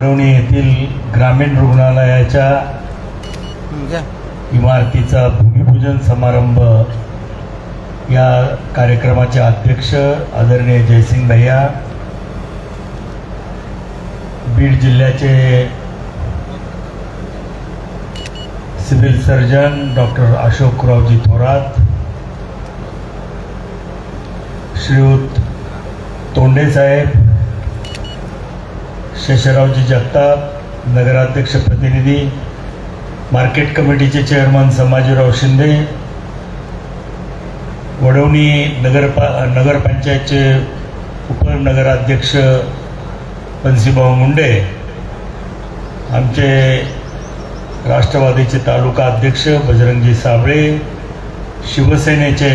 येथील ग्रामीण रुग्णालयाच्या इमारतीचा भूमिपूजन समारंभ या कार्यक्रमाचे अध्यक्ष आदरणीय जयसिंग भैया बीड जिल्ह्याचे civil surgeon doctor Ashokraoji Thorat श्रीयुत तोंडे साहेब शेषरावजी जगताप नगराध्यक्ष प्रतिनिधी मार्केट कमिटीचे चेअरमन संभाजीराव शिंदे वडवणी नगरपा नगरपंचायतचे उपनगराध्यक्ष बन्सीभाऊ मुंडे आमचे राष्ट्रवादीचे तालुका अध्यक्ष बजरंगजी साबळे शिवसेनेचे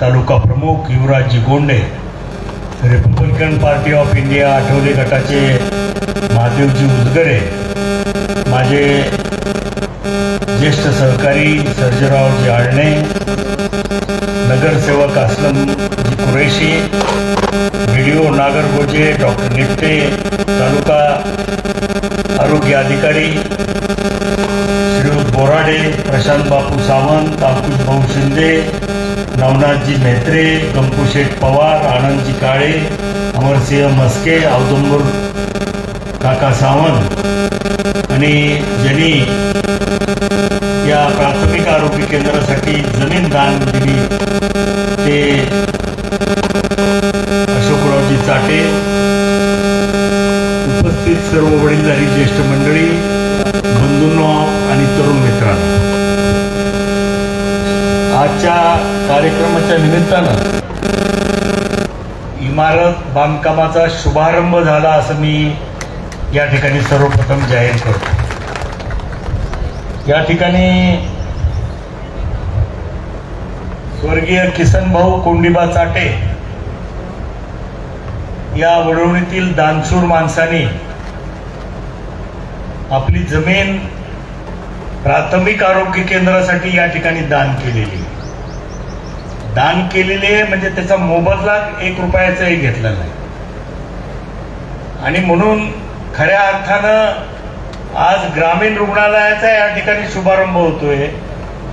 तालुका प्रमुख Yuvrajji Gonde republican party of India Athawale गटाचे महादेवजी उजगरे माझे ज्येष्ठ सहकारी सर्जरावजी आळणे नगरसेवक असलमजी कुरेशी व्हिडिओ नागरगोजे डॉक्टर निपटे तालुका आरोग्य अधिकारी श्रीयुत बोराडे प्रशांत बापू सावंत अंकुश भाऊ शिंदे नवनाथजी मेत्रे गंपूशेठ पवार आनंदजी काळे अमरसिंह मस्के औदुंबर सावंत आणि ज्यांनी या प्राथमिक आरोग्य केंद्रासाठी जमीन दान दिली ते अशोकरावजी चाटे उपस्थित सर्व वडीलधारी ज्येष्ठ मंडळी बंधूंनो आणि तरुण मित्रांनो. आजच्या कार्यक्रमाच्या निमित्तानं इमारत बांधकामाचा शुभारंभ झाला असं मी या ठिकाणी सर्वप्रथम जाहीर करतो. या ठिकाणी स्वर्गीय किसन भाऊ कोंडीबा चाटे या वडवणीतील दानशूर माणसाने आपली जमीन प्राथमिक आरोग्य केंद्रासाठी या ठिकाणी दान केलेली. दान केलेले म्हणजे त्याचा मोबदला एक रुपयाचाही घेतला नाही. आणि म्हणून खऱ्या अर्थानं आज ग्रामीण रुग्णालयाचा या ठिकाणी शुभारंभ होतोय.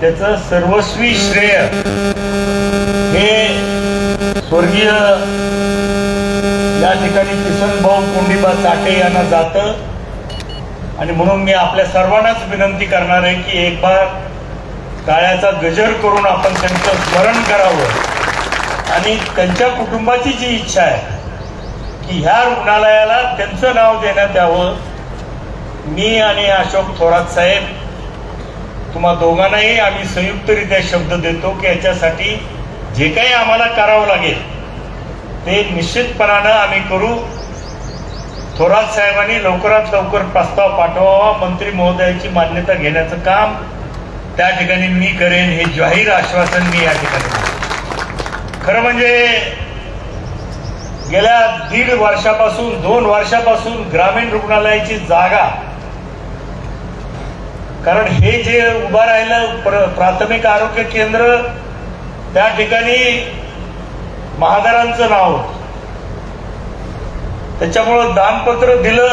त्याचं सर्वस्वी श्रेय हे स्वर्गीय या ठिकाणी किसन भाऊ कोंडिबा चाटे यांना जातं. आणि म्हणून मी आपल्या सर्वांनाच विनंती करणार आहे की एक बार काळ्याचा गजर करून आपण त्यांचं स्मरण करावं. आणि त्यांच्या कुटुंबाची जी इच्छा आहे की ह्या रुग्णालयाला त्यांचं नाव देण्यात यावं. मी आणि अशोक थोरात साहेब तुम्हा दोघांनाही आम्ही संयुक्तरित्या शब्द देतो की याच्यासाठी जे काही आम्हाला करावं लागेल ते निश्चितपणानं आम्ही करू. थोरात साहेबांनी लवकरात लवकर प्रस्ताव पाठवावा. मंत्री महोदयाची मान्यता घेण्याचं काम त्या ठिकाणी मी करेन हे जाहीर आश्वासन मी या ठिकाणी खरं म्हणजे गेल्या दीड वर्षापासून दोन वर्षापासून ग्रामीण रुग्णालयाची जागा. कारण हे जे उभं राहिलं प्र- प्राथमिक आरोग्य केंद्र त्या ठिकाणी महादारांचं नाव होतं. त्याच्यामुळं दानपत्र दिलं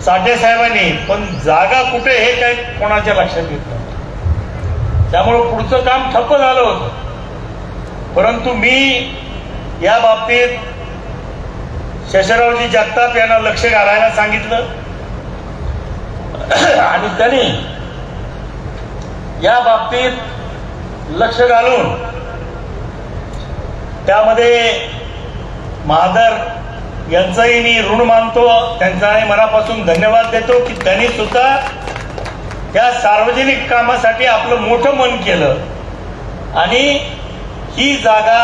साठे साहेबांनी पण जागा कुठे हे काही कोणाच्या लक्षात येत नव्हतं. त्यामुळं पुढचं काम ठप्प झालं होतं. परंतु मी या बाबतीत शशरावजी जगताप यांना लक्ष घालायला सांगितलं. आणि त्यांनी या बाबतीत लक्ष घालून त्यामध्ये महादर यांचाही मी ऋण मानतो त्यांचाही मनापासून धन्यवाद देतो की त्यांनी सुद्धा त्या सार्वजनिक कामासाठी आपलं मोठं मन केलं. आणि ही जागा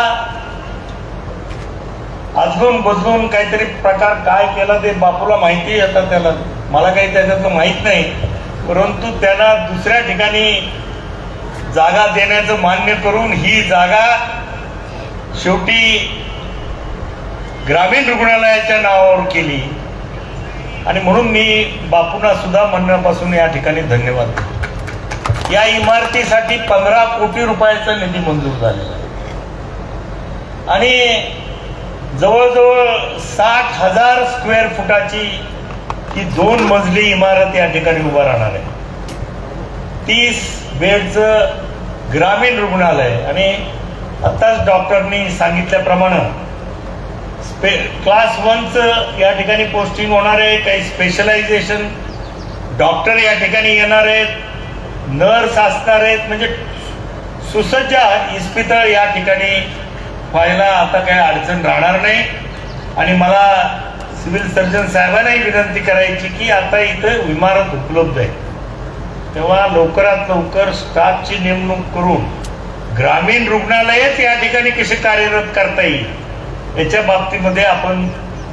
अजून बदलून काहीतरी प्रकार काय केला ते बापूला माहिती आता त्याला मला काही त्याच्यातलं माहीत नाही. परंतु त्यांना दुसऱ्या ठिकाणी जागा देण्याचं मान्य करून ही जागा शेवटी ग्रामीण रुग्णालयाच्या नावावर केली. आणि म्हणून मी बापूंना सुद्धा म्हणण्यापासून या ठिकाणी धन्यवाद या इमारतीसाठी पंधरा कोटी रुपयाचा निधी मंजूर झालेला आणि जवळजवळ साठ हजार स्क्वेअर फुटाची ही दोन मजली इमारत या ठिकाणी उभा राहणार आहे. तीस बेडचं ग्रामीण रुग्णालय आणि आत्ताच डॉक्टरनी सांगितल्याप्रमाणे स्पे क्लास वनचं या ठिकाणी पोस्टिंग होणार आहे काही स्पेशलायझेशन डॉक्टर या ठिकाणी येणार आहेत नर्स असणार आहेत म्हणजे सुसज्ज इस्पितळ या ठिकाणी व्हायला आता काही अडचण राहणार नाही. आणि मला सिव्हिल सर्जन साहेबांनाही विनंती करायची की आता इथं इमारत उपलब्ध आहे. तेव्हा लवकरात लवकर स्टाफची नेमणूक करून ग्रामीण रुग्णालयच या ठिकाणी कसे कार्यरत करता येईल याच्या बाबतीमध्ये आपण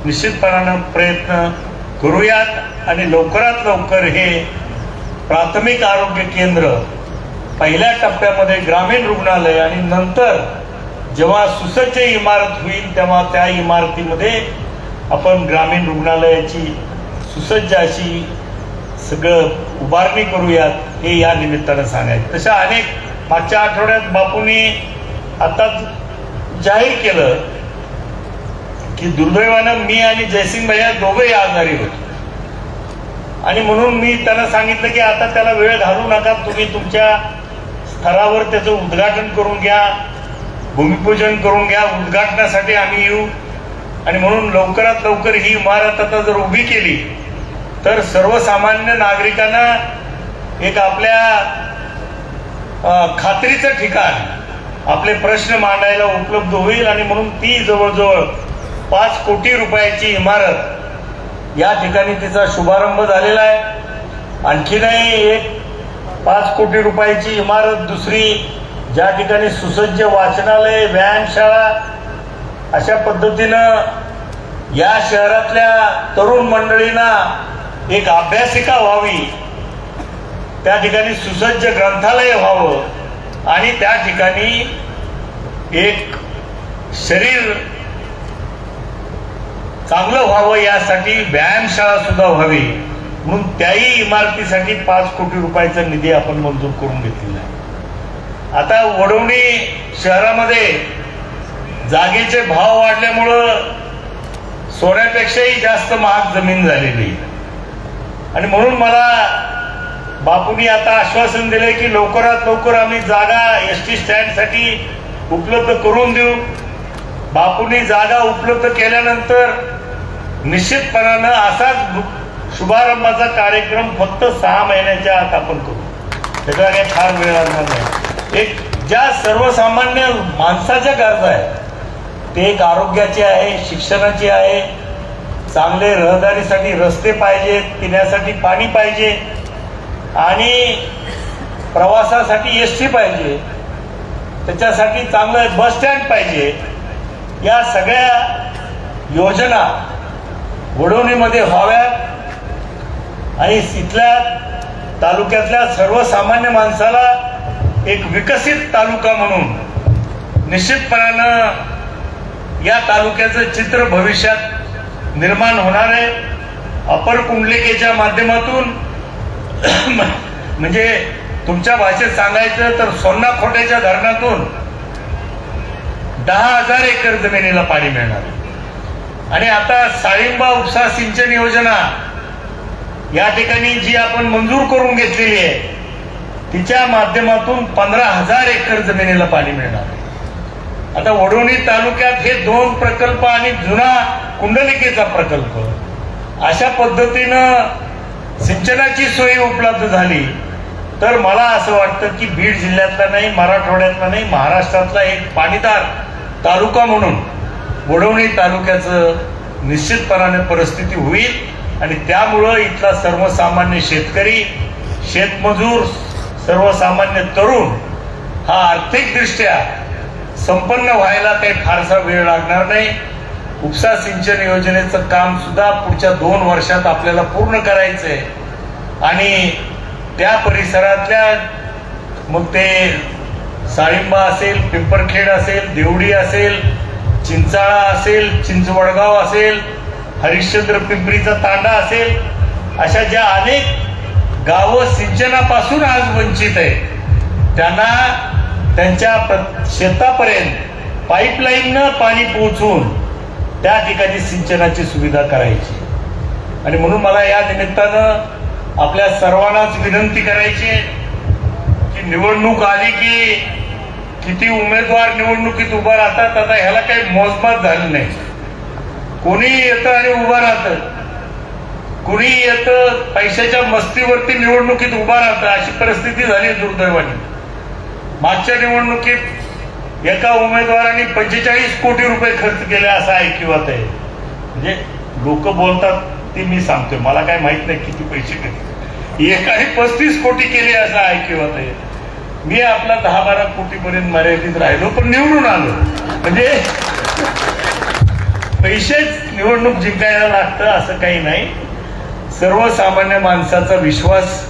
निश्चितपणानं प्रयत्न करूयात. आणि लवकरात लवकर हे प्राथमिक आरोग्य केंद्र पहिल्या टप्प्यामध्ये ग्रामीण रुग्णालय आणि नंतर जेव्हा सुसज्ज इमारत होईल तेव्हा त्या इमारतीमध्ये आपण ग्रामीण रुग्णालयाची सुसज्ज अशी सगळं उभारणी करूयात हे या निमित्तानं सांगायचं. तशा अनेक मागच्या आठवड्यात बापूंनी आताच जाहीर केलं की दुर्दैवानं मी आणि जयसिंग भैया दोघे आजारी होतो. आणि म्हणून मी त्यांना सांगितलं की आता त्याला वेळ घालू नका तुम्ही तुमच्या स्तरावर त्याचं उद्घाटन करून घ्या. भूमिपूजन करून घ्या उद्घाटनासाठी आम्ही येऊ. आणि म्हणून लवकरात लवकर ही इमारत आता जर उभी केली तर सर्वसामान्य नागरिकांना एक आपल्या खात्रीचं ठिकाण आपले प्रश्न मांडायला उपलब्ध होईल. आणि म्हणून ती जवळजवळ पाच कोटी रुपयाची इमारत या ठिकाणी तिचा शुभारंभ झालेला आहे. आणखीनही एक पाच कोटी रुपयाची इमारत दुसरी ज्या ठिकाणी सुसज्ज वाचनालय व्यायामशाळा अशा पद्धतीनं या शहरातल्या तरुण मंडळींना एक अभ्यासिका व्हावी त्या ठिकाणी सुसज्ज ग्रंथालय व्हावं आणि त्या ठिकाणी एक शरीर चांगलं व्हावं यासाठी व्यायामशाळा सुद्धा व्हावी. म्हणून त्याही इमारतीसाठी पाच कोटी रुपयाचा निधी आपण मंजूर करून घेतलेला आहे. आता वडवणी शहरामध्ये जागेचे भाव वाढल्यामुळं सोन्यापेक्षाही जास्त महाग जमीन झालेली. आणि म्हणून मला बापूंनी आता आश्वासन दिले की लवकरात लवकर आम्ही जागा एस टी स्टँडसाठी उपलब्ध करून देऊ. बापूंनी जागा उपलब्ध केल्यानंतर निश्चितपणानं असाच शुभारंभाचा कार्यक्रम फक्त सहा महिन्याच्या आत आपण करू. त्याचा काही फार वेळ लागणार नाही. एक ज्या सर्वसामान्य माणसाच्या गरजा आहेत ते एक आरोग्याची आहे शिक्षणाची आहे चांगले रहदारीसाठी रस्ते पाहिजेत पिण्यासाठी पाणी पाहिजे आणि प्रवासासाठी एस टी पाहिजे त्याच्यासाठी चांगलं बस स्टँड पाहिजे या सगळ्या योजना वडवणीमध्ये व्हाव्यात. आणि इथल्या तालुक्यातल्या सर्वसामान्य माणसाला एक विकसित तालुका म्हणून निश्चितपणानं या तालुक्याचं चित्र भविष्यात निर्माण होणार आहे. अपर कुंडलिकेच्या माध्यमातून म्हणजे तुमच्या भाषेत सांगायचं तर सोन्ना खोट्याच्या धरणातून दहा हजार एकर जमिनीला पाणी मिळणार. आणि आता साळिंबा उपसा सिंचन योजना या ठिकाणी जी आपण मंजूर करून घेतलेली आहे तिच्या माध्यमातून पंधरा हजार एकर जमिनीला पाणी मिळणार आता वडवणी तालुक्यात हे दोन प्रकल्प आणि जुना कुंडलिकेचा प्रकल्प अशा पद्धतीनं सिंचनाची सोय उपलब्ध झाली. तर मला असं वाटतं की बीड जिल्ह्यातला नाही मराठवाड्यातला नाही महाराष्ट्रातला एक पाणीदार तालुका म्हणून वडवणी तालुक्याचं निश्चितपणाने परिस्थिती होईल आणि त्यामुळं इथला सर्वसामान्य शेतकरी शेतमजूर सर्वसामान्य तरुण हा आर्थिकदृष्ट्या संपन्न व्हायला काही फारसा वेळ लागणार नाही. उपसा सिंचन योजनेचं काम सुद्धा पुढच्या दोन वर्षात आपल्याला पूर्ण करायचं आहे आणि त्या परिसरातल्या मग ते साळिंबा असेल पिंपरखेड असेल देवडी असेल चिंचाळा असेल चिंचवडगाव असेल हरिश्चंद्र पिंपरीचा तांडा असेल अशा ज्या अनेक गावं सिंचनापासून आज वंचित आहे त्यांना त्यांच्या प्र- शेतापर्यंत पाईपलाईननं पाणी पोहोचवून त्या ठिकाणी सिंचनाची सुविधा करायची. आणि म्हणून मला या निमित्तानं आपल्या सर्वांनाच विनंती करायची आहे की निवडणूक आली की किती उमेदवार निवडणुकीत उभा राहतात आता ह्याला काही मोजमात झाली नाही. कोणी येतं आणि उभं राहतं. कुणी येतं पैशाच्या मस्तीवरती निवडणुकीत उभा राहतं अशी परिस्थिती झाली दुर्दैवाने. मागच्या निवडणुकीत एका उमेदवाराने पंचेचाळीस कोटी रुपये खर्च केले असं ऐकिवात आहे. म्हणजे लोक बोलतात ते मी सांगतोय मला काय माहीत नाही किती पैसे केले. एकाने पस्तीस कोटी केले असं ऐकिवात आहे. मी आपला दहा बारा कोटीपर्यंत मर्यादित राहिलो पण निवडून आलो. म्हणजे पैसेच निवडणूक जिंकायला लागतं असं काही नाही. सर्वसामान्य माणसाचा विश्वास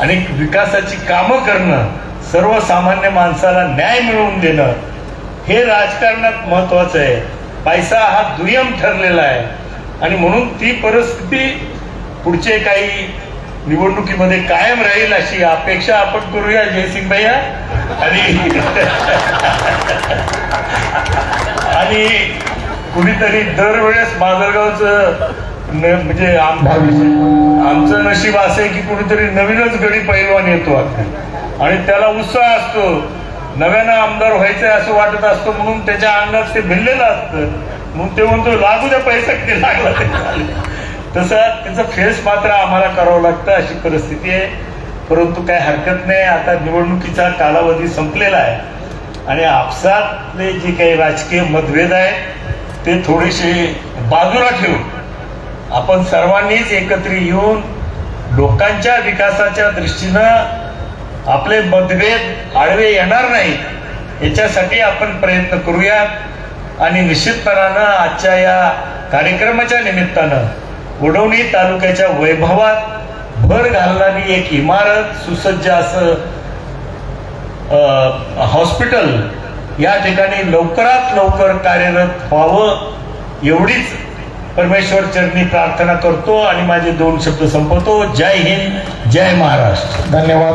आणि विकासाची कामं करणं सर्वसामान्य माणसाला न्याय मिळवून देणं हे राजकारणात महत्वाचं आहे. पैसा हा दुय्यम ठरलेला आहे. आणि म्हणून ती परिस्थिती पुढचे काही निवडणुकीमध्ये कायम राहील अशी अपेक्षा आपण करूया जयसिंग भैया आणि आणि कुणीतरी दरवेळेस माजलगावचं म्हणजे आमचं नशीब असं आहे की कुणीतरी नवीनच गडी पैलवान येतो आणि त्याला उत्साह असतो. नव्यानं आमदार व्हायचं असं वाटत असतं म्हणून त्याच्या अंगात ते भिनलेलं असतं. म्हणून ते म्हणतो लागू द्या पैसा किती लागला तसं त्याचं फेस मात्र आम्हाला करावं लागतं अशी परिस्थिती आहे. परंतु काय हरकत नाही. आता निवडणुकीचा कालावधी संपलेला आहे. आणि आपसातले जे काही राजकीय मतभेद आहेत ते थोडेसे बाजूला ठेवून आपण सर्वांनीच एकत्र येऊन लोकांच्या विकासाच्या दृष्टीनं आपले मतभेद आडवे येणार नाही याच्यासाठी आपण प्रयत्न करूयात. आणि निश्चितपणानं आजच्या या कार्यक्रमाच्या निमित्तानं उडवणी तालुक्याच्या वैभवात भर घालणारी एक इमारत सुसज्ज असं हॉस्पिटल या ठिकाणी लवकरात लवकर कार्यरत व्हावं एवढीच परमेश्वर चरणी प्रार्थना करतो आणि माझे दोन शब्द संपवतो. जय हिंद जय महाराष्ट्र. धन्यवाद.